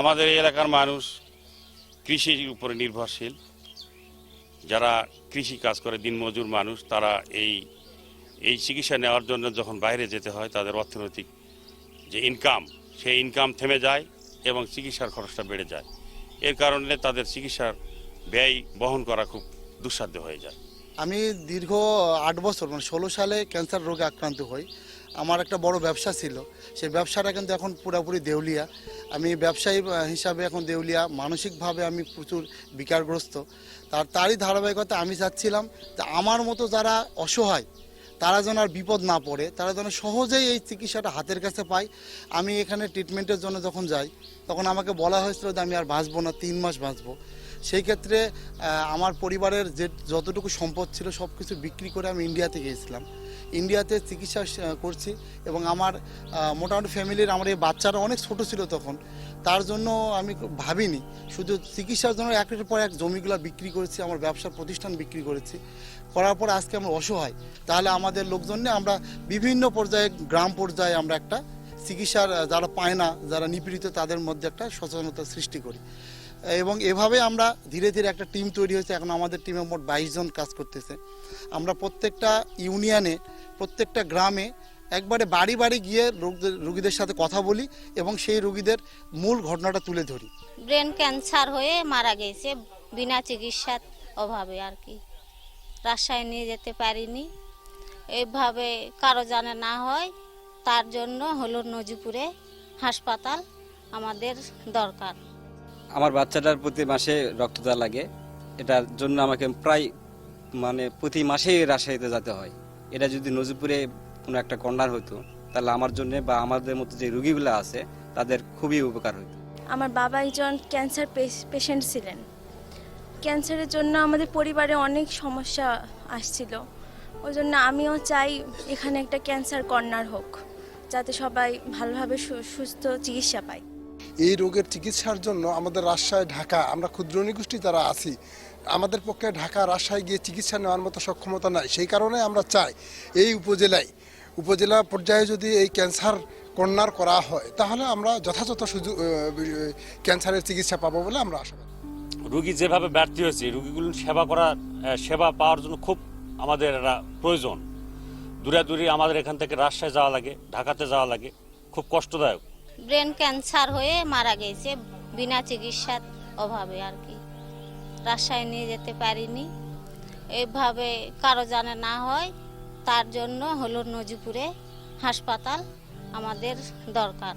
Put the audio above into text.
আমাদের এই এলাকার মানুষ কৃষির উপরে নির্ভরশীল। যারা কৃষি কাজ করে, দিনমজুর মানুষ, তারা এই এই চিকিৎসা নেওয়ার জন্য যখন বাইরে যেতে হয়, তাদের অর্থনৈতিক যে ইনকাম সেই ইনকাম থেমে যায় এবং চিকিৎসার খরচটা বেড়ে যায়। এর কারণে তাদের চিকিৎসার ব্যয় বহন করা খুব দুঃসাধ্য হয়ে যায়। আমি দীর্ঘ আট বছর মানে ষোলো সালে ক্যান্সার রোগে আক্রান্ত হই। আমার একটা বড় ব্যবসা ছিল। সেই ব্যবসাটা কিন্তু এখন পুরোপুরি দেউলিয়া। আমি ব্যবসায়ী হিসাবে এখন দেউলিয়া। মানসিকভাবে আমি প্রচুর বিকারগ্রস্ত। তার, তারই ধারাবাহিকতা আমি চাচ্ছিলাম যে আমার মতো যারা অসহায়, তারা যেন আর বিপদ না পড়ে, তারা যেন সহজেই এই চিকিৎসাটা হাতের কাছে পায়। আমি এখানে ট্রিটমেন্টের জন্য যখন যাই, তখন আমাকে বলা হয়েছিল যে আমি আর বাঁচবো না, তিন মাস বাঁচবো। সেই ক্ষেত্রে আমার পরিবারের যে যতটুকু সম্পদ ছিল সব কিছু বিক্রি করে আমি ইন্ডিয়াতে গিয়েছিলাম। ইন্ডিয়াতে চিকিৎসা করছি এবং আমার মোটামুটি ফ্যামিলির আমার এই বাচ্চারা অনেক ছোট ছিল তখন। তার জন্য আমি ভাবিনি। শুধু চিকিৎসার জন্য একের পর এক জমিগুলো বিক্রি করেছি, আমার ব্যবসা প্রতিষ্ঠান বিক্রি করেছি। করার পর আজকে আমরা অসহায়। তাহলে আমাদের লোকজন আমরা বিভিন্ন পর্যায়ে, গ্রাম পর্যায়ে আমরা একটা চিকিৎসার যারা পায় না, যারা নিপীড়িত, তাদের মধ্যে একটা সচেতনতা সৃষ্টি করি। এবং এভাবে আমরা ধীরে ধীরে একটা টিম তৈরি হয়েছে। এখন আমাদের টিমে মোট বাইশ জন কাজ করতেছে। আমরা প্রত্যেকটা ইউনিয়নে প্রত্যেকটা গ্রামে একবারে বাড়ি বাড়ি গিয়ে রোগদের রুগীদের সাথে কথা বলি এবং সেই রুগীদের মূল ঘটনাটা তুলে ধরি। ব্রেন ক্যান্সার হয়ে মারা গেছে বিনা চিকিৎসার অভাবে আর কি। রাজশাহী নিয়ে যেতে পারিনি। এইভাবে কারও জানে না হয় তার জন্য হলো নজিপুরে হাসপাতাল আমাদের দরকার। আমার বাচ্চাটার প্রতি মাসে রক্তদান লাগে। এটার জন্য আমাকে প্রায় মানে প্রতি মাসেই রাজশাহীতে যেতে হয়। এটা যদি নজিপুরে কোনো একটা কর্নার হতো তাহলে আমার জন্য বা আমাদের মতো যে রুগীগুলো আছে তাদের খুবই উপকার হতো আমার বাবা একজন ক্যান্সার পেশেন্ট ছিলেন। ক্যান্সারের জন্য আমাদের পরিবারে অনেক সমস্যা আসছিল। ওই জন্য আমিও চাই এখানে একটা ক্যান্সার কর্নার হোক যাতে সবাই ভালোভাবে সু- সুস্থ চিকিৎসা পায়। এই রোগের চিকিৎসার জন্য আমাদের রাজশাহী ঢাকা আমরা ক্ষুদ্র নিগোষ্ঠী যারা আছি আমাদের পক্ষে ঢাকা রাজশাহী গিয়ে চিকিৎসা নেওয়ার মতো সক্ষমতা নাই। সেই কারণে আমরা চাই এই উপজেলায় উপজেলা পর্যায়ে যদি এই ক্যান্সার কর্নার করা হয় তাহলে আমরা যথাযথ সুযোগ ক্যান্সারের চিকিৎসা পাবো বলে আমরা আশা করি। রুগী যেভাবে ব্যর্থ হয়েছে রুগীগুলো সেবা করা সেবা পাওয়ার জন্য খুব আমাদের প্রয়োজন। দূরে দূরে আমাদের এখান থেকে রাজশাহী যাওয়া লাগে ঢাকাতে যাওয়া লাগে খুব কষ্টদায়ক। ব্রেন ক্যান্সার হয়ে মারা গেছে বিনা চিকিৎসার অভাবে আর কি। রাজশাহী নিয়ে যেতে পারিনি। এভাবে কারও জানে না হয়, তার জন্য হলো নজিপুরে হাসপাতাল আমাদের দরকার।